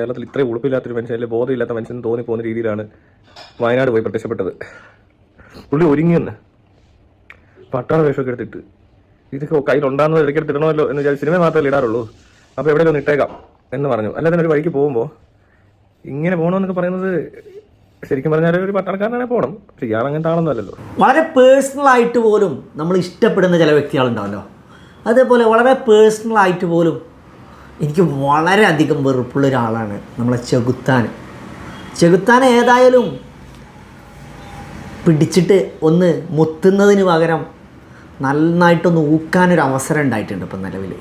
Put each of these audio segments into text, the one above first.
കേരളത്തിൽ ഇത്രയും ഉളുപ്പില്ലാത്തൊരു മനുഷ്യൻ അല്ലെങ്കിൽ ബോധമില്ലാത്ത മനുഷ്യൻ തോന്നി പോകുന്ന രീതിയിലാണ് വയനാട് പോയി പ്രത്യക്ഷപ്പെട്ടത്. പുള്ളി ഒരുങ്ങിയെന്ന് പട്ടാള വേഷമൊക്കെ എടുത്തിട്ട്. ഇതൊക്കെ കയ്യിലുണ്ടാകുന്നത് ഇടയ്ക്കെടുത്ത് ഇടണമല്ലോ എന്ന് വിചാരിച്ച് സിനിമ മാത്രമല്ലേ ഇടാറുള്ളൂ. അപ്പോൾ എവിടെയെങ്കിലും ഒന്ന് ഇട്ടേക്കാം എന്ന് പറഞ്ഞു. അല്ലാതെ ഒരു വഴിക്ക് പോകുമ്പോൾ ഇങ്ങനെ പോകണമെന്നൊക്കെ പറയുന്നത് ശരിക്കും പറഞ്ഞാൽ ഒരു പട്ടാളക്കാരനാണെ പോകണം പക്ഷെ ഇയാൾ അങ്ങനത്തെ ആളൊന്നുമല്ലല്ലോ വളരെ പേഴ്സണലായിട്ട് പോലും നമ്മൾ ഇഷ്ടപ്പെടുന്ന ചില വ്യക്തികളുണ്ടാവല്ലോ. അതേപോലെ വളരെ പേഴ്സണൽ ആയിട്ട് പോലും എനിക്ക് വളരെയധികം വെറുപ്പുള്ള ഒരാളാണ് നമ്മളെ ചെകുത്താൻ. ചെകുത്താൻ ഏതായാലും പിടിച്ചിട്ട് ഒന്ന് മുത്തുന്നതിന് പകരം നന്നായിട്ടൊന്ന് ഊക്കാനൊരു അവസരം ഉണ്ടായിട്ടുണ്ട് ഇപ്പം നിലവിൽ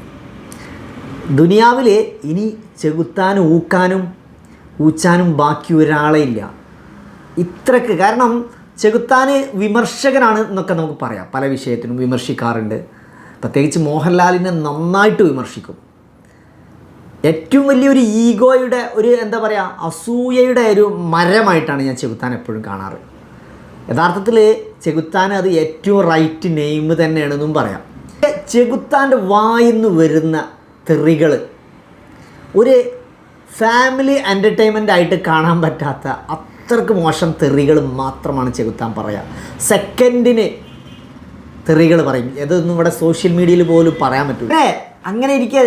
ദുനിയാവിൽ ഇനി ചെകുത്താനും ഊക്കാനും ഊച്ചാനും ബാക്കി ഒരാളെ ഇല്ല. ഇത്രക്ക് കാരണം ചെകുത്താന് വിമർശകനാണ് എന്നൊക്കെ നമുക്ക് പറയാം. പല വിഷയത്തിനും വിമർശിക്കാറുണ്ട്. പ്രത്യേകിച്ച് മോഹൻലാലിനെ നന്നായിട്ട് വിമർശിക്കും. ഏറ്റവും വലിയൊരു ഈഗോയുടെ ഒരു എന്താ പറയുക അസൂയയുടെ ഒരു മരമായിട്ടാണ് ഞാൻ ചെകുത്താൻ എപ്പോഴും കാണാറ്. യഥാർത്ഥത്തിൽ ചെകുത്താൻ അത് ഏറ്റവും റൈറ്റ് നെയിം തന്നെയാണെന്നും പറയാം. ചെകുത്താന്റെ വായിന്ന് വരുന്ന തെറികൾ ഒരു ഫാമിലി എന്റർടൈൻമെന്റ് ആയിട്ട് കാണാൻ പറ്റാത്ത അത്രയ്ക്ക് മോശം തെറികൾ മാത്രമാണ് ചെകുത്താൻ പറയുക സെക്കൻഡിന് തെറികൾ പറയും. ഇതൊന്നും ഇവിടെ സോഷ്യൽ മീഡിയയിൽ പോലും പറയാൻ പറ്റില്ല അങ്ങനെ ഇരിക്കെ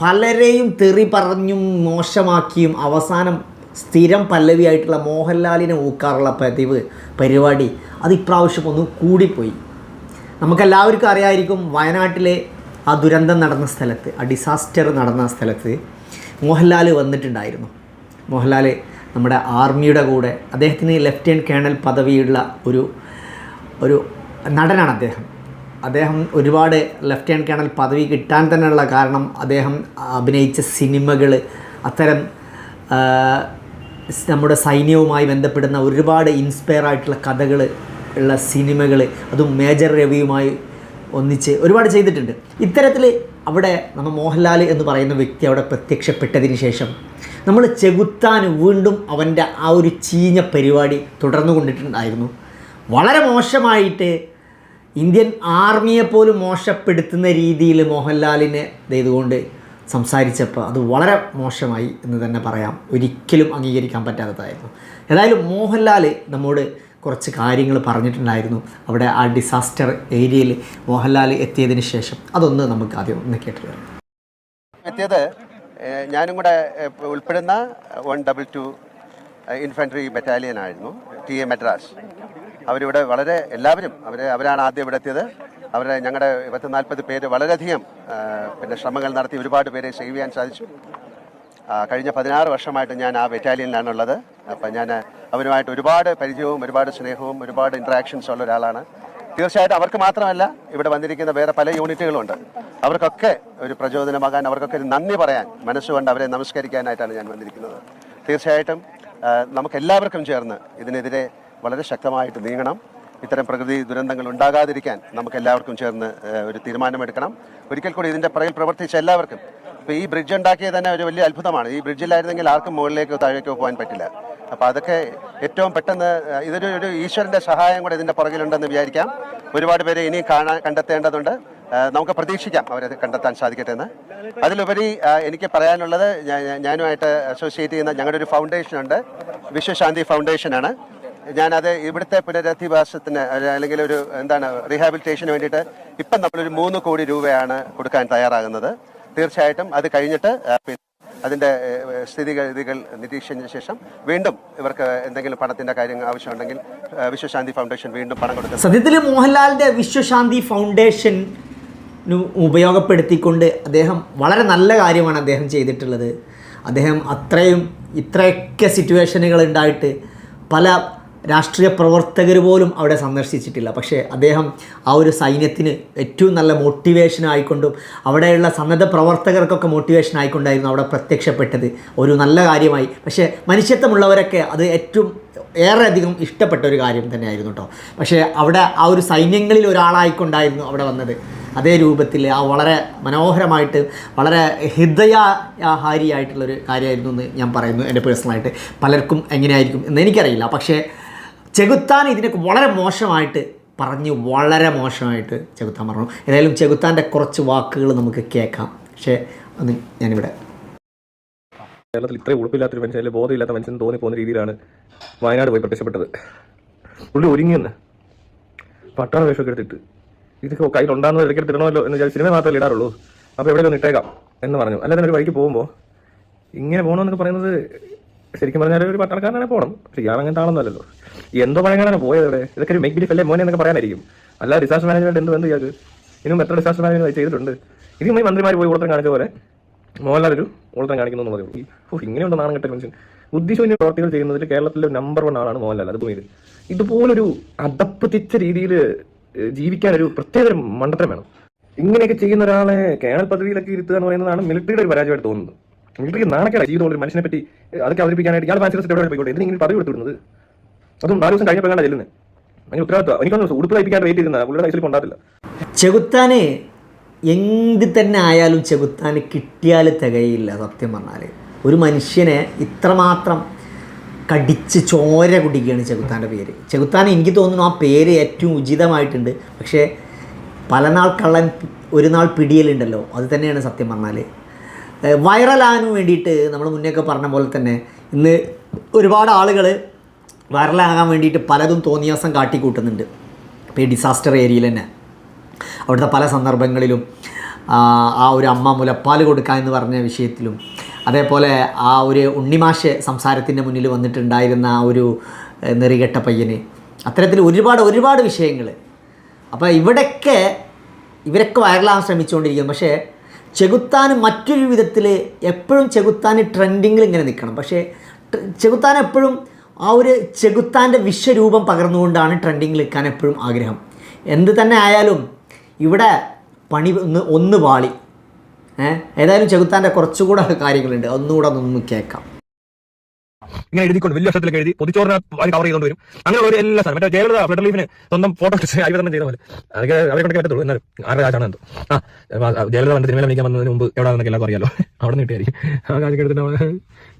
പലരെയും തെറി പറഞ്ഞും മോശമാക്കിയും അവസാനം സ്ഥിരം പല്ലവിയായിട്ടുള്ള മോഹൻലാലിനെ ഊക്കാറുള്ള പതിവ് പരിപാടി അത് ഇപ്രാവശ്യം ഒന്ന് കൂടിപ്പോയി. നമുക്കെല്ലാവർക്കും അറിയായിരിക്കും വയനാട്ടിലെ ആ ദുരന്തം നടന്ന സ്ഥലത്ത് ആ ഡിസാസ്റ്റർ നടന്ന സ്ഥലത്ത് മോഹൻലാൽ വന്നിട്ടുണ്ടായിരുന്നു. മോഹൻലാൽ നമ്മുടെ ആർമിയുടെ കൂടെ അദ്ദേഹത്തിന് ലെഫ്റ്റനന്റ് കേണൽ പദവിയുള്ള ഒരു ഒരു നടനാണ് അദ്ദേഹം. അദ്ദേഹം ഒരുപാട് ലെഫ്റ്റ് ഹാൻഡ് കേണൽ പദവി കിട്ടാൻ തന്നെയുള്ള കാരണം അദ്ദേഹം അഭിനയിച്ച സിനിമകൾ അത്തരം നമ്മുടെ സൈന്യവുമായി ബന്ധപ്പെടുന്ന ഒരുപാട് ഇൻസ്പയർ ആയിട്ടുള്ള കഥകൾ ഉള്ള സിനിമകൾ അതും മേജർ രവിയുമായി ഒന്നിച്ച് ഒരുപാട് ചെയ്തിട്ടുണ്ട്. ഇത്തരത്തിൽ അവിടെ നമ്മൾ മോഹൻലാൽ എന്ന് പറയുന്ന വ്യക്തി അവിടെ പ്രത്യക്ഷപ്പെട്ടതിന് ശേഷം നമ്മൾ ചെകുത്താൻ വീണ്ടും അവന്റെ ആ ഒരു ചീഞ്ഞ പരിപാടി തുടർന്നു കൊണ്ടിട്ടുണ്ടായിരുന്നു വളരെ മോശമായിട്ട് ഇന്ത്യൻ ആർമിയെ പോലും മോശപ്പെടുത്തുന്ന രീതിയിൽ മോഹൻലാലിനെ ഇതുകൊണ്ട് സംസാരിച്ചപ്പോൾ അത് വളരെ മോശമായി എന്ന് തന്നെ പറയാം. ഒരിക്കലും അംഗീകരിക്കാൻ പറ്റാത്തതായിരുന്നു. ഏതായാലും മോഹൻലാൽ നമ്മോട് കുറച്ച് കാര്യങ്ങൾ പറഞ്ഞിട്ടുണ്ടായിരുന്നു. അവിടെ ആ ഡിസാസ്റ്റർ ഏരിയയിൽ മോഹൻലാൽ എത്തിയതിന് ശേഷം അതൊന്ന് നമുക്ക് ആദ്യം ഒന്ന് വരാം. എത്തിയത് ഞാനും കൂടെ ഉൾപ്പെടുന്ന one double two infantry battalion ആയിരുന്നു ടി എ മദ്രാസ്. അവരിവിടെ വളരെ എല്ലാവരും അവർ അവരാണ് ആദ്യം ഇവിടെ എത്തിയത്. അവരെ ഞങ്ങളുടെ പത്ത് നാൽപ്പത് പേര് വളരെയധികം പിന്നെ ശ്രമങ്ങൾ നടത്തി ഒരുപാട് പേരെ സേവ് ചെയ്യാൻ സാധിച്ചു. കഴിഞ്ഞ പതിനാറ് വർഷമായിട്ട് ഞാൻ ആ ബറ്റാലിയനിലാണുള്ളത്. അപ്പം ഞാൻ അവരുമായിട്ട് ഒരുപാട് പരിചയവും ഒരുപാട് സ്നേഹവും ഒരുപാട് ഇൻട്രാക്ഷൻസ് ഉള്ള ഒരാളാണ്. തീർച്ചയായിട്ടും അവർക്ക് മാത്രമല്ല ഇവിടെ വന്നിരിക്കുന്ന വേറെ പല യൂണിറ്റുകളുണ്ട് അവർക്കൊക്കെ ഒരു പ്രചോദനമാകാൻ അവർക്കൊക്കെ ഒരു നന്ദി പറയാൻ മനസ്സുകൊണ്ട് അവരെ നമസ്കരിക്കാനായിട്ടാണ് ഞാൻ വന്നിരിക്കുന്നത്. തീർച്ചയായിട്ടും നമുക്കെല്ലാവർക്കും ചേർന്ന് ഇതിനെതിരെ വളരെ ശക്തമായിട്ട് നീങ്ങണം. ഇത്തരം പ്രകൃതി ദുരന്തങ്ങൾ ഉണ്ടാകാതിരിക്കാൻ നമുക്ക് എല്ലാവർക്കും ചേർന്ന് ഒരു തീരുമാനമെടുക്കണം. ഒരിക്കൽ കൂടി ഇതിന്റെ പുറകിൽ പ്രവർത്തിച്ച എല്ലാവർക്കും ഇപ്പൊ ഈ ബ്രിഡ്ജ് ഉണ്ടാക്കിയത് തന്നെ ഒരു വലിയ അത്ഭുതമാണ്. ഈ ബ്രിഡ്ജിലായിരുന്നെങ്കിൽ ആർക്കും മുകളിലേക്കോ താഴേക്കോ പോകാൻ പറ്റില്ല. അപ്പോൾ അതൊക്കെ ഏറ്റവും പെട്ടെന്ന് ഇതൊരു ഒരു ഈശ്വരന്റെ സഹായം കൂടെ ഇതിന്റെ പുറകിലുണ്ടെന്ന് വിചാരിക്കാം. ഒരുപാട് പേരെ ഇനിയും കാണാൻ കണ്ടെത്തേണ്ടതുണ്ട്. നമുക്ക് പ്രതീക്ഷിക്കാം അവരെ കണ്ടെത്താൻ സാധിക്കട്ടെ എന്ന്. അതിലുപരി എനിക്ക് പറയാനുള്ളത് ഞാനുമായിട്ട് അസോസിയേറ്റ് ചെയ്യുന്ന ഞങ്ങളുടെ ഒരു ഫൗണ്ടേഷൻ ഉണ്ട് വിശ്വശാന്തി ഫൗണ്ടേഷൻ ആണ് ഞാനത് ഇവിടുത്തെ പുനരധിവാസത്തിന് അല്ല- അല്ലെങ്കിൽ ഒരു എന്താണ് റീഹാബിലിറ്റേഷന് വേണ്ടിയിട്ട് ഇപ്പം നമ്മളൊരു മൂന്ന് കോടി രൂപയാണ് കൊടുക്കാൻ തയ്യാറാകുന്നത്. തീർച്ചയായിട്ടും അത് കഴിഞ്ഞിട്ട് അതിന്റെ സ്ഥിതിഗതികൾ നിരീക്ഷിച്ചതിന് ശേഷം വീണ്ടും ഇവർക്ക് എന്തെങ്കിലും പണത്തിന്റെ കാര്യം ആവശ്യമുണ്ടെങ്കിൽ വിശ്വശാന്തി ഫൗണ്ടേഷൻ വീണ്ടും പണം കൊടുക്കും. സത്യത്തിൽ മോഹൻലാലിന്റെ വിശ്വശാന്തി ഫൗണ്ടേഷൻ ഉപയോഗപ്പെടുത്തിക്കൊണ്ട് അദ്ദേഹം വളരെ നല്ല കാര്യമാണ് അദ്ദേഹം ചെയ്തിട്ടുള്ളത്. അദ്ദേഹം അത്രയും ഇത്രയൊക്കെ സിറ്റുവേഷനുകൾ ഉണ്ടായിട്ട് പല രാഷ്ട്രീയ പ്രവർത്തകർ പോലും അവിടെ സന്ദർശിച്ചിട്ടില്ല. പക്ഷേ അദ്ദേഹം ആ ഒരു സൈന്യത്തിന് ഏറ്റവും നല്ല മോട്ടിവേഷൻ ആയിക്കൊണ്ടും അവിടെയുള്ള സന്നദ്ധ പ്രവർത്തകർക്കൊക്കെ മോട്ടിവേഷൻ ആയിക്കൊണ്ടായിരുന്നു അവിടെ പ്രത്യക്ഷപ്പെട്ടത്. ഒരു നല്ല കാര്യമായി. പക്ഷേ മനുഷ്യത്വമുള്ളവരൊക്കെ അത് ഏറ്റവും ഏറെ അധികം ഇഷ്ടപ്പെട്ട ഒരു കാര്യം തന്നെയായിരുന്നു കേട്ടോ. പക്ഷേ അവിടെ ആ ഒരു സൈന്യങ്ങളിൽ ഒരാളായിക്കൊണ്ടായിരുന്നു അവിടെ വന്നത്. അതേ രൂപത്തിൽ ആ വളരെ മനോഹരമായിട്ട് വളരെ ഹൃദയഹാരിയായിട്ടുള്ളൊരു കാര്യമായിരുന്നു എന്ന് ഞാൻ പറയുന്നു എന്റെ പേഴ്സണലായിട്ട് പലർക്കും എങ്ങനെയായിരിക്കും എന്ന് എനിക്കറിയില്ല. പക്ഷേ ചെകുത്താൻ ഇതിനൊക്കെ വളരെ മോശമായിട്ട് പറഞ്ഞു വളരെ മോശമായിട്ട് ചെകുത്താൻ പറഞ്ഞു. ഏതായാലും ചെകുത്താന്റെ കുറച്ച് വാക്കുകൾ നമുക്ക് കേൾക്കാം. പക്ഷേ അത് ഞാനിവിടെ കേരളത്തിൽ ഇത്രയും ഉളുപ്പില്ലാത്തൊരു മനുഷ്യൻ അല്ലെങ്കിൽ ബോധമില്ലാത്ത മനുഷ്യൻ തോന്നി പോകുന്ന രീതിയിലാണ് വയനാട് പോയി പ്രത്യക്ഷപ്പെട്ടത്. ഉള്ളി ഒരുങ്ങിയെന്ന്. പട്ടാള വേഷമൊക്കെ എടുത്തിട്ട്. ഇതൊക്കെ കയ്യിലുണ്ടാകുന്ന ഇടയ്ക്ക് എടുത്തിടണമല്ലോ എന്ന് വിചാരിച്ച് സിനിമ മാത്രമേ ഇടാറുള്ളൂ. അപ്പോൾ എവിടെയൊന്നും ഇട്ടേക്കാം എന്ന് പറഞ്ഞു. അല്ലാതെ ഒരു വഴിക്ക് പോകുമ്പോൾ ഇങ്ങനെ പോകണമെന്നൊക്കെ പറയുന്നത് ശരിക്കും പറഞ്ഞാൽ ഒരു പട്ടണക്കാരനെ പോകണം പക്ഷേ ഇയാൾ അങ്ങനത്തെ ആളൊന്നുമല്ലല്ലോ എന്തോ പഴങ്ങാനാണ് പോയത് ഇവിടെ. ഇതൊക്കെ ഒരു മേക്ക് ബിലിഫ് അല്ലേ? മോനെ എന്നൊക്കെ പറയാനായിരിക്കും. അല്ല ഡിസാസ്റ്റർ മാനേജ്മെന്റ് എന്ത് എന്ത് ഇയാൾക്ക്? ഇനിയും എത്ര ഡിസാസ്റ്റർ മാനേജ്മെന്റ് ചെയ്തിട്ടുണ്ട്? ഇനിയും ഈ മന്ത്രിമാർ പോയി ഉളത്തം കാണിച്ച പോലെ മോഹൻലാൽ ഒരു ഉളത്തം കാണിക്കുന്നു എന്നുള്ളതേ ഓ ഇങ്ങനെയുണ്ട് നാണം കെട്ട മനുഷ്യൻ? ബുദ്ധിശൂന്യ പ്രവർത്തികൾ ചെയ്യുന്നതിൽ കേരളത്തിലെ നമ്പർ വൺ ആളാണ് മോഹൻലാൽ. അത് പോയത് ഇതുപോലൊരു അധപ്പതിച്ച രീതിയിൽ ജീവിക്കാൻ ഒരു പ്രത്യേക മണ്ടത്തരം വേണം. ഇങ്ങനെയൊക്കെ ചെയ്യുന്ന ഒരാളെ കേണൽ പദവിയിലൊക്കെ ഇരുത്തുക എന്ന് പറയുന്നതാണ് മിലിറ്ററിയുടെ ഒരു പരാജയമായിട്ട് തോന്നുന്നത്. മിലിറ്ററിക്ക് നാണക്കേടാ ജീവിതമുള്ള ഒരു മനുഷ്യനെ പറ്റി അതൊക്കെ അവതരിപ്പിക്കാനായിട്ട് ഇയാൾ മാനസിക എവിടെ പോയിക്കോട്ടെ എന്തിനാ പറഞ്ഞു പദവി എടുത്തിരുന്നത് അതും നാല് ദിവസം കഴിഞ്ഞപ്പോഴാണ് ചെല്ലുന്നത്. അതിന് ഉടുപ്പ് വെയിറ്റ് ചെകുത്താന് എന്ത് തന്നെ ആയാലും ചെകുത്താന് കിട്ടിയാൽ തികയില്ല സത്യം പറഞ്ഞാൽ ഒരു മനുഷ്യനെ ഇത്രമാത്രം കടിച്ച് ചോര കുടിക്കുകയാണ് ചെകുത്താന്റെ പേര്. ചെകുത്താൻ എനിക്ക് തോന്നുന്നു ആ പേര് ഏറ്റവും ഉചിതമായിട്ടുണ്ട്. പക്ഷേ പല നാൾ കള്ളൻ ഒരു നാൾ പിടിയലുണ്ടല്ലോ. അത് തന്നെയാണ് സത്യം പറഞ്ഞാൽ വൈറലാകാൻ വേണ്ടിയിട്ട് നമ്മൾ മുന്നേക്കെ പറഞ്ഞ പോലെ തന്നെ ഇന്ന് ഒരുപാട് ആളുകൾ വൈറലാകാൻ വേണ്ടിയിട്ട് പലതും തോന്നിയാസം കാട്ടിക്കൂട്ടുന്നുണ്ട്. ഇപ്പോൾ ഈ ഡിസാസ്റ്റർ ഏരിയയിൽ തന്നെ. അവിടുത്തെ പല സന്ദർഭങ്ങളിലും ആ, ഒരു അമ്മ മുലപ്പാൽ കൊടുക്കുക എന്ന് പറഞ്ഞ വിഷയത്തിലും അതേപോലെ ആ ഒരു ഉണ്ണിമാഷ് സംസാരത്തിന്റെ മുന്നിൽ വന്നിട്ടുണ്ടായിരുന്ന ആ ഒരു നെറികെട്ട പയ്യന്. അത്തരത്തിൽ ഒരുപാട് ഒരുപാട് വിഷയങ്ങൾ അപ്പോൾ ഇവിടെയൊക്കെ ഇവരൊക്കെ വൈറലാകാൻ ശ്രമിച്ചുകൊണ്ടിരിക്കുന്നു. പക്ഷേ ചെകുത്താൻ മറ്റൊരു വിധത്തിൽ എപ്പോഴും ചെകുത്താൻ ട്രെൻഡിങ്ങിൽ ഇങ്ങനെ നിൽക്കണം പക്ഷേ ചെകുത്താൻ എപ്പോഴും ആ ഒരു ചെകുത്താന്റെ വിശ്വരൂപം പകർന്നുകൊണ്ടാണ് ട്രെൻഡിങ്ങിൽ നിൽക്കാൻ എപ്പോഴും ആഗ്രഹം. എന്ത് തന്നെ ആയാലും ഇവിടെ പണി ഒന്ന് ഒന്ന് ഏഹ് ഏതായാലും ചെകുത്താന്റെ കുറച്ചുകൂടെ കാര്യങ്ങളുണ്ട്. ഒന്നുകൂടെ ഒന്ന് കേൾക്കാം. ഇങ്ങനെ എഴുതിക്കൊണ്ട് വലിയ അക്ഷരത്തിലൊക്കെ എഴുതി പൊതിച്ചോറിനെ കവർ ചെയ്തുകൊണ്ട് വരും. അങ്ങനെ ഒരു എല്ലാ സാധനം. മറ്റേ ജയലളിത ഫെഡറൽ ലീഫിന് സ്വന്തം ഫോട്ടോ വിതരണം ചെയ്ത പോലെ. അതൊക്കെ അവരെ കൊണ്ടൊക്കെ പറ്റത്തുള്ളൂ. എന്നാലും ആരുടെ രാജാണ് എന്തോ ആ ആ, ജയലളിത വന്ന് സിനിമയിൽ അഭിനയിക്കാൻ വന്നതിന് മുമ്പ് എവിടെ നിന്നൊക്കെ എല്ലാവർക്കും അറിയാലോ. അവിടെ നിന്ന് കിട്ടിയായിരിക്കും. ആ കാര്യം എടുത്തിട്ട്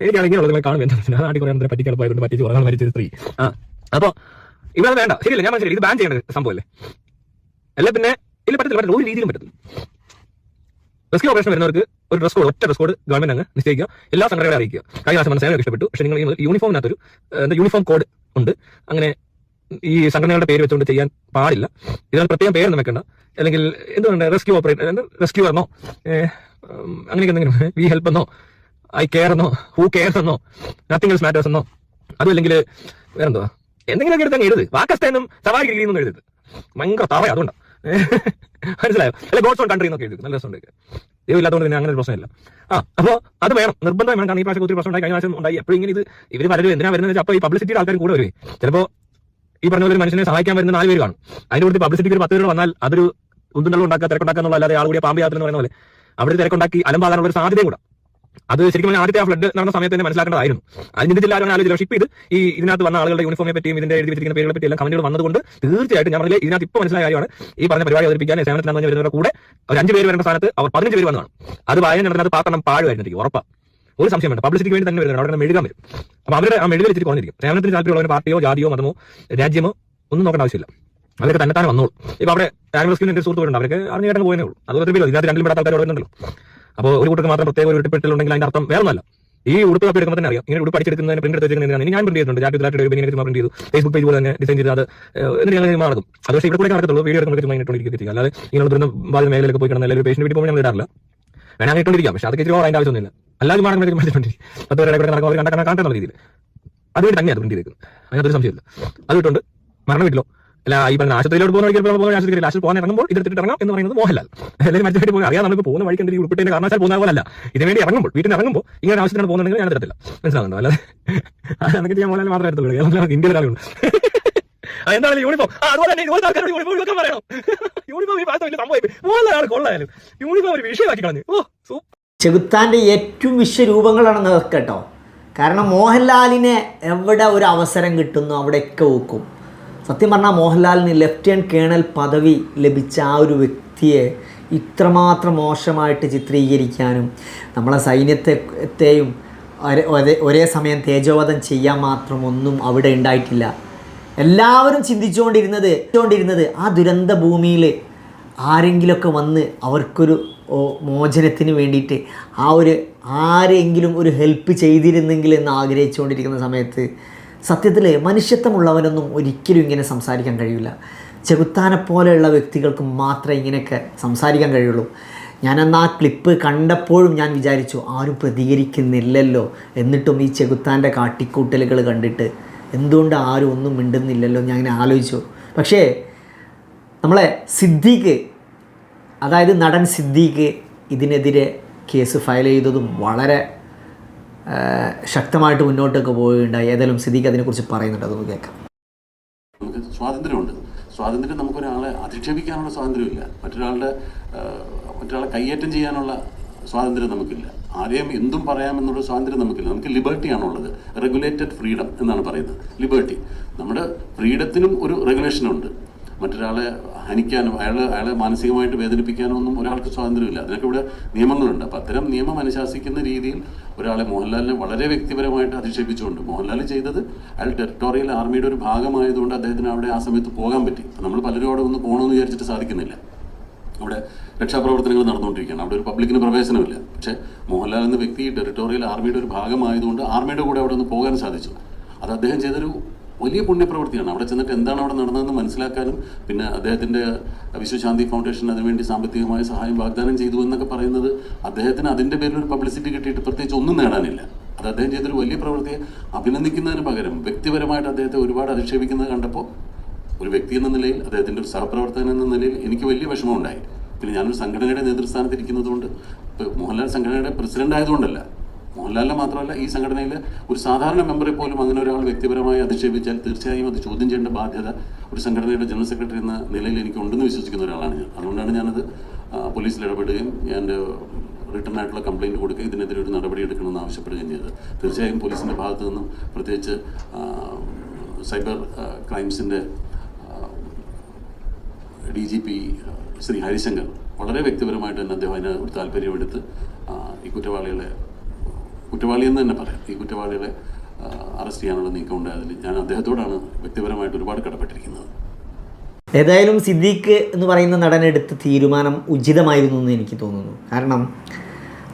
എനിക്ക് ഇങ്ങനെ ഉള്ളത് കാണും എന്താ നാട്ടിൽ കുറേ പറ്റിക്ക് എളുപ്പമായതുകൊണ്ട് പറ്റിച്ച് പറ്റി മരിച്ച മരിച്ചത് സ്ത്രീ. ആ അപ്പൊ ഇവിടെ വേണ്ട. ശരിയല്ല? ഞാൻ മനസ്സിലായി. ഇത് ബാൻ ചെയ്യേണ്ട സംഭവമല്ലേ? അല്ല പിന്നെ ഇല്ല പറ്റത്തില്ല. പറ്റില്ല ഒരു രീതിയിലും പറ്റത്തില്ല. റെസ്ക്യൂ ഓപ്പറേഷൻ വരുന്നവർക്ക് ഒരു ഡ്രസ് കോഡ് ഒറ്റ ഡ്രസ് കോഡ് ഗവൺമെന്റ് അങ്ങ് നിശ്ചയിക്കുക. എല്ലാ സംഘടനകളെ അറിയിക്കുക. കഴിഞ്ഞ പ്രാവശ്യം മനസ്സിലായി ഇഷ്ടപ്പെട്ടു പക്ഷേ നിങ്ങൾ ഈ യൂണിഫോമിനകത്തൊരു എന്താ യൂണിഫോം കോഡ് ഉണ്ട്. അങ്ങനെ ഈ സംഘടനകളുടെ പേര് വെച്ചുകൊണ്ട് ചെയ്യാൻ പാടില്ല. ഇതിന് പ്രത്യേകം പേരൊന്നും വെക്കണ്ട. അല്ലെങ്കിൽ എന്തുകൊണ്ട് റെസ്ക്യൂ ഓപ്പറേറ്റർ റെസ്ക്യൂ എന്നോ അങ്ങനെയൊക്കെ എന്തെങ്കിലും വി ഹെൽപ്പ് എന്നോ ഐ കെയർ എന്നോ ഹൂ കെയർ എന്നോ നത്തിങ് എൽസ് മാറ്റേഴ്സ് എന്നോ അതും അല്ലെങ്കിൽ വേറെന്തോ എന്തെങ്കിലുമൊക്കെ എടുത്ത് അങ്ങ് എഴുത്. വാക്കസ്തെന്നും സവാരി രീതിയിൽ എഴുതരുത്. ഭയങ്കര തറ അതുകൊണ്ടാണ് മനസ്സിലായോ? അല്ലെ ഗോഡ്സ് ഓൺ കൺട്രി എന്നൊക്കെ എഴുതി നല്ല രസമുണ്ട് ദൈവം ഇല്ലാത്തതുകൊണ്ട് തന്നെ അങ്ങനെ ഒരു പ്രശ്നമില്ല. ആ അപ്പോൾ അത് വേണം. നിർബന്ധം വേണം. കാരണം ഈ പ്രാവശ്യം ഒത്തിരി പ്രശ്നം ഉണ്ടായി കഴിഞ്ഞ പ്രാവശ്യം ഉണ്ടായി. എപ്പോഴും ഇങ്ങനെ ഇത് ഇവർ പലരും എന്തിനാ വരുന്നത് അപ്പോൾ ഈ പബ്ലിസിറ്റിയുടെ ആൾക്കാർ കൂടെ വരുവേ ചിലപ്പോൾ ഈ പറഞ്ഞ പോലെ ഒരു മനുഷ്യനെ സഹായിക്കാൻ വരുന്ന നാല് പേര് കാണും. അതിന്റെ കൂടുതൽ പബ്ലിസിറ്റിക്ക് ഒരു പത്ത് പേര് വന്നാൽ അതൊരു ഉന്തുണ്ടല്ലോ ഉണ്ടാക്കുക അല്ലാതെ ആൾ പാമ്പ് യാത്ര എന്ന് പറയുന്ന പോലെ. അവിടെ തിരക്കുണ്ടാക്കി അലമ്പാകാനുള്ള ഒരു സാധ്യതയും കൂടെ. അത് ശരിക്കും പറഞ്ഞാൽ ആദ്യത്തെ ആ ഫ്ലഡ് നടന്ന സമയത്ത് തന്നെ മനസ്സിലാക്കേണ്ടതായിരുന്നു. അതിന്റെ ആരും ആലോചിച്ചു പക്ഷേ ഇത്. ഈ ഇതിനകത്ത് വന്ന ആളുകളുടെ യൂണിഫോമിനെ പറ്റിയും ഇതിന്റെ എഴുതി വെച്ചിരിക്കുന്ന പേരുകളെ പറ്റിയും എല്ലാം കമന്റുകൾ വന്നതുകൊണ്ട് തീർച്ചയായിട്ടും ഞാൻ പറഞ്ഞാൽ ഇതിനകത്ത് ഇപ്പോൾ മനസ്സിലായ കാര്യമാണ്. ഈ പറഞ്ഞ പരിപാടി അവതരിപ്പിക്കാൻ സേവനത്തിൽ നിന്ന് വരുന്നവരുടെ കൂടെ ഒരു അഞ്ച് പേര് വരേണ്ട സ്ഥാനത്ത് അവർ പതിനഞ്ച് പേര് വന്നതാണ്. അത് വായന നടന്നത് പാത്രം പാഴുമായിരുന്നു ഉറപ്പാ. ഒരു സംശയം വേണ്ട പബ്ലിസിറ്റിക്ക് വേണ്ടി തന്നെ വരുന്നത് അവിടെ മെഴുകാൻ വരും. അപ്പൊ അവരുടെ ആ മെഴുകൽ വെച്ചിട്ട് കുറഞ്ഞിരിക്കും സേവനത്തിന് താല്പര്യമുള്ള പാർട്ടിയോ ജാതിയോ മതമോ രാജ്യമോ ഒന്നും നോക്കേണ്ട ആവശ്യമില്ല. അവരൊക്കെ തന്നെ തന്നെ വന്നോളൂ. ഇപ്പൊ അവിടെ ആംഗ്ലസ്കിന് എന്റെ സുഹൃത്തുക്കളുണ്ട് അവർക്ക് അറിഞ്ഞു കേട്ടങ്ങ് പോയേ ഉള്ളൂ. അത് ഒരു ഇതിനകത്ത് രണ്ടിലും പെടാത്ത ആൾക്കാർ വരുന്നുണ്ടല്ലോ. അപ്പോൾ ഒരു കൂട്ടർക്ക് മാത്രം പ്രത്യേക ഒരു ഉടുപ്പിട്ടുണ്ടെങ്കിൽ അതിന്റെ അർത്ഥം വേറെ ഒന്നല്ല ഈ ഉടുപ്പ് കപ്പി എടുക്കുമ്പോൾ തന്നെ അറിയാം. ഇങ്ങനെ ഉടുപ്പ് അടിച്ചെടുക്കുന്നതിന് പ്രിന്റ് എടുത്ത് വെച്ചിരിക്കുന്നത് ഞാൻ പ്രിന്റ് ചെയ്തിട്ടുണ്ട്. ജാഗ്രതയായിട്ട് ഒരു ബനിയനെ പ്രിന്റ് ചെയ്തു. ഫേസ്ബുക്ക് പേജ് പോലെ തന്നെ ഡിസൈൻ ചെയ്ത് അത് എന്നിട്ട് ഞങ്ങൾ നടക്കും അത് പക്ഷേ ഇവിടെ കൂടെ നടക്കത്തുള്ളൂ വീഡിയോ എടുക്കുമ്പോൾ ചുമ്മാ ഇട്ടുകൊണ്ടിരിക്കുക അല്ലാതെ ഇങ്ങനെ ദുരന്തം ബാധിത മേഖലയിലേക്ക് പോയി കിടന്നാൽ ഒരു പേഷ്യന്റ് വീട്ടിൽ പോകുമ്പോൾ ഞാൻ ഇടാറില്ല. വേണം ഇട്ടുകൊണ്ടിരിക്കാം. പക്ഷേ അതൊക്കെ ഇച്ചിരി അതിന്റെ ആവശ്യമൊന്നുമില്ല. അല്ലാതെ മാറി മാറ്റിക്കൊണ്ടിരിക്കും പത്ത് പേരുടെ കൂടെ നടക്കുമ്പോൾ അവർ കണ്ട കാണാൻ രീതിയിൽ. അതുകൊണ്ട് തന്നെയാണ് പ്രിന്റ് ചെയ്തേക്കുന്നത്. അതിനകത്തൊരു സംശയമില്ല അത് വിട്ടുണ്ട് മരണ വീട്ടിലോ? അല്ല ഈ പറഞ്ഞ ആശുപത്രിയിലോട്ട് പോകുന്ന വഴിക്ക് പോകുന്ന ആശുപത്രി ആശുപത്രി പോകാൻ ഇറങ്ങുമ്പോൾ ഇതെടുത്തിട്ട് ഇറങ്ങാം എന്ന് പറയുന്നത് മോഹൻലാൽ. അല്ലെങ്കിൽ മറ്റു വഴി പോകും അറിയാം നമുക്ക് പോകുന്ന വഴിക്ക് എന്തെങ്കിലും ഉൾപ്പെട്ടതിന്റെ കാരണവശാൽ പോകുന്ന പോലല്ല ഇതിന് വേണ്ടി ഇറങ്ങുമ്പോൾ വീട്ടിൽ ഇറങ്ങുമ്പോൾ ഇങ്ങനെ ആവശ്യത്തിനാണ് പോകുന്നുണ്ടെങ്കിൽ ഞാൻ തരത്തില്ല മനസ്സിലാകുന്നുണ്ടോ അല്ലാതെ അതൊക്കെ ചെയ്യാൻ മോഹൻലാൽ മാത്രമേ എടുത്തുള്ളൂ കേരളത്തിൽ ഇന്ത്യയിൽ ഒരാളുണ്ട് എന്താണ് യൂണിഫോം? അതുപോലെ തന്നെ യൂണിഫോം പറയണം. യൂണിഫോം ഈ മോഹൻലാൽ കൊള്ളായാലും. യൂണിഫോം ഒരു വിഷയമാക്കി കളഞ്ഞു. Oh super. ഏറ്റവും വിശ്വരൂപങ്ങളാണ് കേട്ടോ. കാരണം മോഹൻലാലിനെ എവിടെ ഒരു അവസരം കിട്ടുന്നു അവിടെയൊക്കെ വെക്കും. സത്യം പറഞ്ഞാൽ മോഹൻലാലിന് ലെഫ്റ്റനന്റ് കേണൽ പദവി ലഭിച്ച ആ ഒരു വ്യക്തിയെ ഇത്രമാത്രം മോശമായിട്ട് ചിത്രീകരിക്കാനും നമ്മളെ സൈന്യത്തെയും ഒരേ- ഒരേ സമയം തേജോവധം ചെയ്യാൻ മാത്രം ഒന്നും അവിടെ ഉണ്ടായിട്ടില്ല. എല്ലാവരും ചിന്തിച്ചുകൊണ്ടിരുന്നത് ചിന്തിച്ചുകൊണ്ടിരുന്നത് ആ ദുരന്ത ഭൂമിയിൽ ആരെങ്കിലുമൊക്കെ വന്ന് അവർക്കൊരു മോചനത്തിന് വേണ്ടിയിട്ട് ആ ഒരു ആരെങ്കിലും ഒരു ഹെൽപ്പ് ചെയ്തിരുന്നെങ്കിൽ എന്ന് ആഗ്രഹിച്ചുകൊണ്ടിരിക്കുന്ന സമയത്ത് സത്യത്തിൽ മനുഷ്യത്വമുള്ളവനൊന്നും ഒരിക്കലും ഇങ്ങനെ സംസാരിക്കാൻ കഴിയില്ല. ചെകുത്താനെ പോലെയുള്ള വ്യക്തികൾക്ക് മാത്രമേ ഇങ്ങനെയൊക്കെ സംസാരിക്കാൻ കഴിയുള്ളൂ. ഞാനന്ന് ആ ക്ലിപ്പ് കണ്ടപ്പോഴും ഞാൻ വിചാരിച്ചു ആരും പ്രതികരിക്കുന്നില്ലല്ലോ. എന്നിട്ടും ഈ ചെകുത്താന്റെ കാട്ടിക്കൂട്ടലുകൾ കണ്ടിട്ട് എന്തുകൊണ്ട് ആരും ഒന്നും മിണ്ടുന്നില്ലല്ലോ ഞാൻ ഇങ്ങനെ ആലോചിച്ചു. പക്ഷേ നമ്മളെ സിദ്ദീഖ് അതായത് നടൻ സിദ്ദീഖ് ഇതിനെതിരെ കേസ് ഫയൽ ചെയ്തതും വളരെ ശക്തമായിട്ട് മുന്നോട്ടൊക്കെ പോവുകയുണ്ടായി. ഏതായാലും സിദ്ദീഖ് അതിനെക്കുറിച്ച് പറയുന്നുണ്ട്. അതൊന്ന് കേൾക്കാം. നമുക്ക് സ്വാതന്ത്ര്യമുണ്ട്. സ്വാതന്ത്ര്യം നമുക്കൊരാളെ അധിക്ഷേപിക്കാനുള്ള സ്വാതന്ത്ര്യമില്ല. മറ്റൊരാളുടെ മറ്റൊരാളെ കയ്യേറ്റം ചെയ്യാനുള്ള സ്വാതന്ത്ര്യം നമുക്കില്ല. ആരെയും എന്തും പറയാമെന്നുള്ള സ്വാതന്ത്ര്യം നമുക്കില്ല. നമുക്ക് ലിബർട്ടിയാണുള്ളത് റെഗുലേറ്റഡ് ഫ്രീഡം എന്നാണ് പറയുന്നത്. ലിബർട്ടി നമ്മുടെ ഫ്രീഡത്തിനും ഒരു റെഗുലേഷനുണ്ട് മറ്റൊരാളെ ഹനിക്കാനോ അയാളെ അയാളെ മാനസികമായിട്ട് വേദനിപ്പിക്കാനോ ഒന്നും ഒരാൾക്ക് സ്വാതന്ത്ര്യമില്ല. അതിനൊക്കെ ഇവിടെ നിയമങ്ങളുണ്ട്. അപ്പം അത്തരം നിയമം അനുശാസിക്കുന്ന രീതിയിൽ ഒരാളെ മോഹൻലാലിനെ വളരെ വ്യക്തിപരമായിട്ട് അധിക്ഷേപിച്ചുകൊണ്ട് മോഹൻലാൽ ചെയ്തത് അയാൾ ടെറിട്ടോറിയൽ ആർമിയുടെ ഒരു ഭാഗമായതുകൊണ്ട് അദ്ദേഹത്തിന് അവിടെ ആ സമയത്ത് പോകാൻ പറ്റി. നമ്മൾ പലരും അവിടെ ഒന്ന് പോകണമെന്ന് വിചാരിച്ചിട്ട് സാധിക്കുന്നില്ല. അവിടെ രക്ഷാപ്രവർത്തനങ്ങൾ നടന്നുകൊണ്ടിരിക്കുകയാണ്. അവിടെ ഒരു പബ്ലിക്കിന് പ്രവേശനമില്ല. പക്ഷേ മോഹൻലാൽ എന്ന വ്യക്തി ടെറിട്ടോറിയൽ ആർമിയുടെ ഒരു ഭാഗമായതുകൊണ്ട് ആർമിയുടെ കൂടെ അവിടെ ഒന്ന് പോകാൻ സാധിച്ചു. അത് അദ്ദേഹം ചെയ്തൊരു വലിയ പുണ്യപ്രവൃത്തിയാണ്. അവിടെ ചെന്നിട്ട് എന്താണ് അവിടെ നടന്നതെന്ന് മനസ്സിലാക്കാനും പിന്നെ അദ്ദേഹത്തിന്റെ വിശ്വശാന്തി ഫൗണ്ടേഷൻ അതിനുവേണ്ടി സാമ്പത്തികമായ സഹായം വാഗ്ദാനം ചെയ്തു എന്നൊക്കെ പറയുന്നത് അദ്ദേഹത്തിന് അതിന്റെ പേരിൽ ഒരു പബ്ലിസിറ്റി കിട്ടിയിട്ട് പ്രത്യേകിച്ച് ഒന്നും നേടാനില്ല. അത് അദ്ദേഹം ചെയ്തൊരു വലിയ പ്രവൃത്തിയെ അഭിനന്ദിക്കുന്നതിന് പകരം വ്യക്തിപരമായിട്ട് അദ്ദേഹത്തെ ഒരുപാട് അധിക്ഷേപിക്കുന്നത് കണ്ടപ്പോൾ ഒരു വ്യക്തി എന്ന നിലയിൽ അദ്ദേഹത്തിന്റെ ഒരു സഹപ്രവർത്തകൻ എന്ന നിലയിൽ എനിക്ക് വലിയ വിഷമമുണ്ടായി. പിന്നെ ഞാനൊരു സംഘടനയുടെ നേതൃസ്ഥാനത്തിരിക്കുന്നതുകൊണ്ട് മോഹൻലാൽ സംഘടനയുടെ പ്രസിഡന്റ് ആയതുകൊണ്ടല്ല മോഹൻലാലിനെ മാത്രമല്ല ഈ സംഘടനയിൽ ഒരു സാധാരണ മെമ്പറെ പോലും അങ്ങനെ ഒരാൾ വ്യക്തിപരമായി അധിക്ഷേപിച്ചാൽ തീർച്ചയായും അത് ചോദ്യം ചെയ്യേണ്ട ബാധ്യത ഒരു സംഘടനയുടെ ജനറൽ സെക്രട്ടറി എന്ന നിലയിൽ എനിക്ക് ഉണ്ടെന്ന് വിശ്വസിക്കുന്ന ഒരാളാണ് ഞാൻ. അതുകൊണ്ടാണ് ഞാനത് പോലീസിൽ ഇടപെടുകയും ഞാൻ റിട്ടേൺ ആയിട്ടുള്ള കംപ്ലയിന്റ് കൊടുക്കുക ഇതിനെതിരെ ഒരു നടപടി എടുക്കണമെന്ന് ആവശ്യപ്പെടുകയും ചെയ്തത്. തീർച്ചയായും പോലീസിന്റെ ഭാഗത്തു നിന്നും പ്രത്യേകിച്ച് cyber ക്രൈംസിന്റെ D G P Shri Harishankar വളരെ വ്യക്തിപരമായിട്ട് തന്നെ അദ്ദേഹം അതിന് ഒരു താല്പര്യമെടുത്ത് ഈ കുറ്റവാളികളെ കുറ്റവാളി എന്ന് തന്നെ പറയാം. ഈ കുറ്റവാളികളെ അറസ്റ്റ് ചെയ്യാനുള്ള നീക്കം ഉണ്ടായതിൽ ഞാൻ അദ്ദേഹത്തോടാണ് വ്യക്തിപരമായിട്ട് ഒരുപാട് കടപ്പെട്ടിരിക്കുന്നത്. ഏതായാലും സിദ്ദീഖ് എന്ന് പറയുന്ന നടനെടുത്ത തീരുമാനം ഉചിതമായിരുന്നു എന്ന് എനിക്ക് തോന്നുന്നു. കാരണം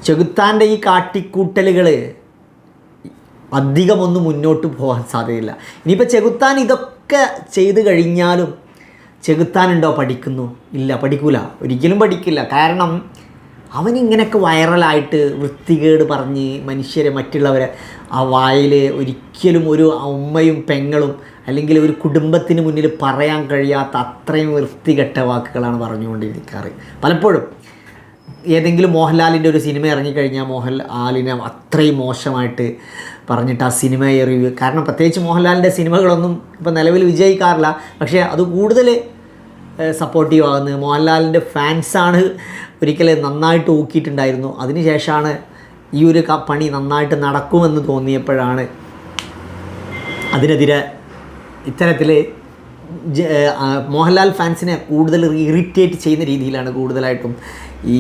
ചെകുത്താന്റെ ഈ കാട്ടിക്കൂട്ടലുകൾ അധികമൊന്നും മുന്നോട്ട് പോകാൻ സാധ്യതയില്ല. ഇനിയിപ്പോൾ ചെകുത്താൻ ഇതൊക്കെ ചെയ്ത് കഴിഞ്ഞാലും ചെകുത്താനുണ്ടോ പഠിക്കുന്നു? ഇല്ല പഠിക്കൂല. ഒരിക്കലും പഠിക്കില്ല. കാരണം അവൻ ഇങ്ങനെയൊക്കെ വൈറലായിട്ട് വൃത്തികേട് പറഞ്ഞ് മനുഷ്യരെ മറ്റുള്ളവരെ ആ വായിൽ ഒരിക്കലും ഒരു ഉമ്മയും പെങ്ങളും അല്ലെങ്കിൽ ഒരു കുടുംബത്തിന് മുന്നിൽ പറയാൻ കഴിയാത്ത അത്രയും വൃത്തികെട്ട വാക്കുകളാണ് പറഞ്ഞുകൊണ്ടിരിക്കാറ്. പലപ്പോഴും ഏതെങ്കിലും മോഹൻലാലിന്റെ ഒരു സിനിമ ഇറങ്ങിക്കഴിഞ്ഞാൽ മോഹൻലാലിനെ അത്രയും മോശമായിട്ട് പറഞ്ഞിട്ട് ആ സിനിമയെ റിവ്യൂ കാരണം പ്രത്യേകിച്ച് മോഹൻലാലിന്റെ സിനിമകളൊന്നും ഇപ്പോൾ നിലവിൽ വിജയിക്കാറില്ല. പക്ഷേ അത് കൂടുതൽ സപ്പോർട്ടീവ് ആകുന്നത്. മോഹൻലാലിന്റെ ഫാൻസാണ് ഒരിക്കൽ നന്നായിട്ട് ഊക്കിയിട്ടുണ്ടായിരുന്നു. അതിനുശേഷമാണ് ഈ ഒരു പണി നന്നായിട്ട് നടക്കുമെന്ന് തോന്നിയപ്പോഴാണ് അതിനെതിരെ ഇത്തരത്തിൽ മോഹൻലാൽ ഫാൻസിനെ കൂടുതൽ ഇറിറ്റേറ്റ് ചെയ്യുന്ന രീതിയിലാണ് കൂടുതലായിട്ടും ഈ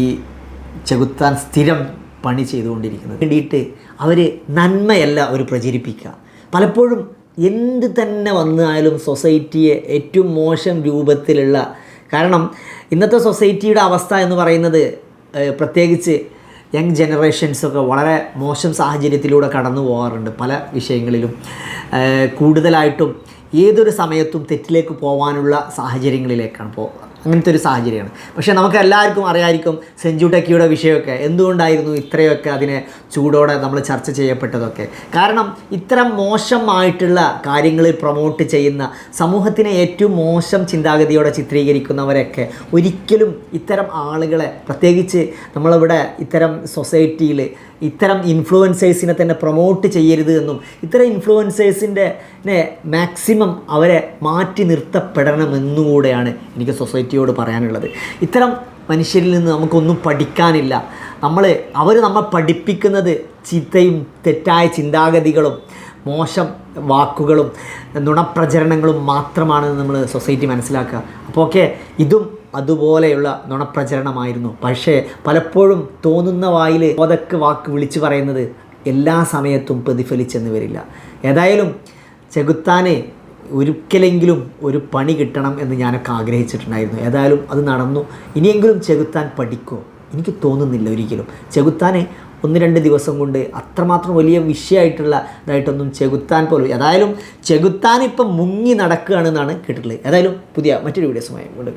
ചെകുത്താൻ സ്ഥിരം പണി ചെയ്തുകൊണ്ടിരിക്കുന്നത്. വേണ്ടിയിട്ട് അവർ നന്മയല്ല അവർ പ്രചരിപ്പിക്കുക. പലപ്പോഴും എന്ത് തന്നെ വന്നാലും സൊസൈറ്റിയെ ഏറ്റവും മോശം രൂപത്തിലുള്ള കാരണം ഇന്നത്തെ സൊസൈറ്റിയുടെ അവസ്ഥ എന്ന് പറയുന്നത് പ്രത്യേകിച്ച് യങ് ജനറേഷൻസൊക്കെ വളരെ മോശം സാഹചര്യത്തിലൂടെ കടന്നു പോകാറുണ്ട് പല വിഷയങ്ങളിലും. കൂടുതലായിട്ടും ഏതൊരു സമയത്തും തെറ്റിലേക്ക് പോകാനുള്ള സാഹചര്യങ്ങളിലേക്കാണ് പോ അങ്ങനത്തെ ഒരു സാഹചര്യമാണ്. പക്ഷേ നമുക്ക് എല്ലാവർക്കും അറിയാമായിരിക്കും സെഞ്ചു ടെക്കിയുടെ വിഷയമൊക്കെ. എന്തുകൊണ്ടായിരുന്നു ഇത്രയൊക്കെ അതിനെ ചൂടോടെ നമ്മൾ ചർച്ച ചെയ്യപ്പെട്ടതൊക്കെ? കാരണം ഇത്തരം മോശമായിട്ടുള്ള കാര്യങ്ങൾ പ്രൊമോട്ട് ചെയ്യുന്ന സമൂഹത്തിനെ ഏറ്റവും മോശം ചിന്താഗതിയോടെ ചിത്രീകരിക്കുന്നവരൊക്കെ ഒരിക്കലും ഇത്തരം ആളുകളെ പ്രത്യേകിച്ച് നമ്മളിവിടെ ഇത്തരം സൊസൈറ്റിയിൽ ഇത്തരം ഇൻഫ്ലുവൻസേഴ്സിനെ തന്നെ പ്രൊമോട്ട് ചെയ്യരുത് എന്നും ഇത്തരം ഇൻഫ്ലുവൻസേഴ്സിന്റെ മാക്സിമം അവരെ മാറ്റി നിർത്തപ്പെടണമെന്നുകൂടെയാണ് എനിക്ക് സൊസൈറ്റിയോട് പറയാനുള്ളത്. ഇത്തരം മനുഷ്യരിൽ നിന്ന് നമുക്കൊന്നും പഠിക്കാനില്ല. നമ്മൾ അവർ നമ്മൾ പഠിപ്പിക്കുന്നത് ചീത്തയും തെറ്റായ ചിന്താഗതികളും മോശം വാക്കുകളും നുണപ്രചരണങ്ങളും മാത്രമാണ് നമ്മൾ സൊസൈറ്റി മനസ്സിലാക്കുക. അപ്പോൾ ഓക്കെ ഇതും അതുപോലെയുള്ള നുണപ്രചരണമായിരുന്നു. പക്ഷേ പലപ്പോഴും തോന്നുന്ന വായിൽ ഓതക്ക് വാക്ക് വിളിച്ചു പറയുന്നത് എല്ലാ സമയത്തും പ്രതിഫലിച്ചെന്ന് വരില്ല. ഏതായാലും ചെകുത്താനെ ഒരിക്കലെങ്കിലും ഒരു പണി കിട്ടണം എന്ന് ഞാനൊക്കെ ആഗ്രഹിച്ചിട്ടുണ്ടായിരുന്നു. ഏതായാലും അത് നടന്നു. ഇനിയെങ്കിലും ചെകുത്താൻ പഠിക്കുമോ എനിക്ക് തോന്നുന്നില്ല ഒരിക്കലും. ചെകുത്താനെ ഒന്ന് രണ്ട് ദിവസം കൊണ്ട് അത്രമാത്രം വലിയ വിഷയമായിട്ടുള്ള ഇതായിട്ടൊന്നും ചെകുത്താൻ പോലും ഏതായാലും ചെകുത്താൻ ഇപ്പം മുങ്ങി നടക്കുകയാണെന്നാണ് കേട്ടിട്ടുള്ളത്. ഏതായാലും പുതിയ മറ്റൊരു വീഡിയോസുമായി വീണ്ടും